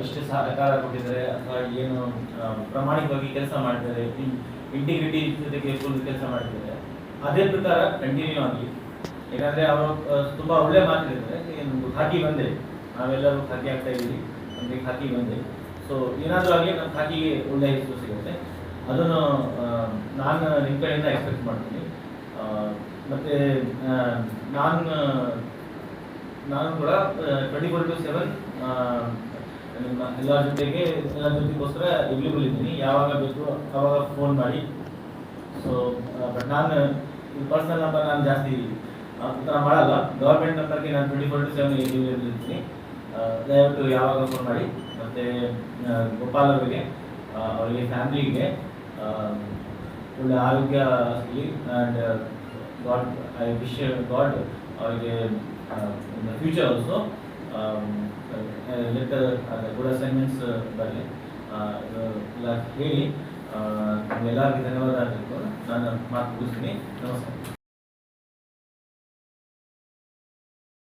ಇಷ್ಟು ಸಹಕಾರ ಕೊಟ್ಟಿದ್ದಾರೆ. ಅಥವಾ ಏನು ಪ್ರಾಮಾಣಿಕವಾಗಿ ಕೆಲಸ ಮಾಡಿದ್ದಾರೆ. ಇಂಟಿಗ್ರಿಟಿ ಜೊತೆಗೆ ಕೆಲಸ ಮಾಡಿದ್ದಾರೆ. ಅದೇ ಪ್ರಕಾರ ಕಂಟಿನ್ಯೂ ಆಗಲಿ ಯಾಕಂದ್ರೆ ಅವರು ತುಂಬಾ ಒಳ್ಳೆ ಮಾತಾಡಿದ್ದಾರೆ ಏನು ಖಾಕಿ ಬಂದೆ. ನಾವೆಲ್ಲರೂ ಖಾಕಿ ಆಗ್ತಾ ಇದ್ದೀವಿ. ನಮಗೆ ಖಾಕಿ ಬಂದೆ. ಸೊ ಏನಾದರೂ ಆಗಲಿ ನಮ್ಮ ಖಾಕಿಗೆ ಒಳ್ಳೆ ಹೆಸರು ಸಿಗುತ್ತೆ. ಅದನ್ನು ನಾನು ನಿಮ್ಮ ಕಡೆಯಿಂದ ಎಕ್ಸ್ಪೆಕ್ಟ್ ಮಾಡ್ತೀನಿ. ಮತ್ತೆ ನಾನು ನಾನು ಕೂಡ ಟ್ವೆಂಟಿ ಫೋರ್ ಟು ಸೆವೆನ್ ನಿಮ್ಮ ಎಲ್ಲ ಜೊತೆಗೆ, ಎಲ್ಲ ಜೊತೆಗೋಸ್ಕರ ಅವೈಲೇಬಲ್ ಇದ್ದೀನಿ. ಯಾವಾಗ ಬೇಕು ಅವಾಗ ಫೋನ್ ಮಾಡಿ. ಸೊ ಬಟ್ ನಾನು ಪರ್ಸನಲ್ ನಂಬರ್ ನಾನು ಜಾಸ್ತಿ ಆ ಥರ ಮಾಡಲ್ಲ ಗೌರ್ಮೆಂಟ್ ನಂಬರ್ಗೆ ನಾನು twenty four to seven available ಇರ್ತೀನಿ ಆ, ದಯವಿಟ್ಟು ಯಾವಾಗ ಫೋನ್ ಮಾಡಿ ಮತ್ತು ಗೋಪಾಲ್ ಅವರಿಗೆ ಆ, ಅವರಿಗೆ ಫ್ಯಾಮಿಲಿಗೆ ಒಳ್ಳೆ ಆರೋಗ್ಯ ಸಿಗಲಿ and God I wish God ಅವರಿಗೆ in the future also let good assignments ಬರಲಿ ಎಲ್ಲ ಹೇಳಿ ಆ, ನಿಮ್ಗೆಲ್ಲರಿಗೂ ಧನ್ಯವಾದ ಹೇಳ್ಕೊಂಡು ನಾನು ಮಾತು ಮುಗಿಸ್ತೀನಿ ನಮಸ್ಕಾರ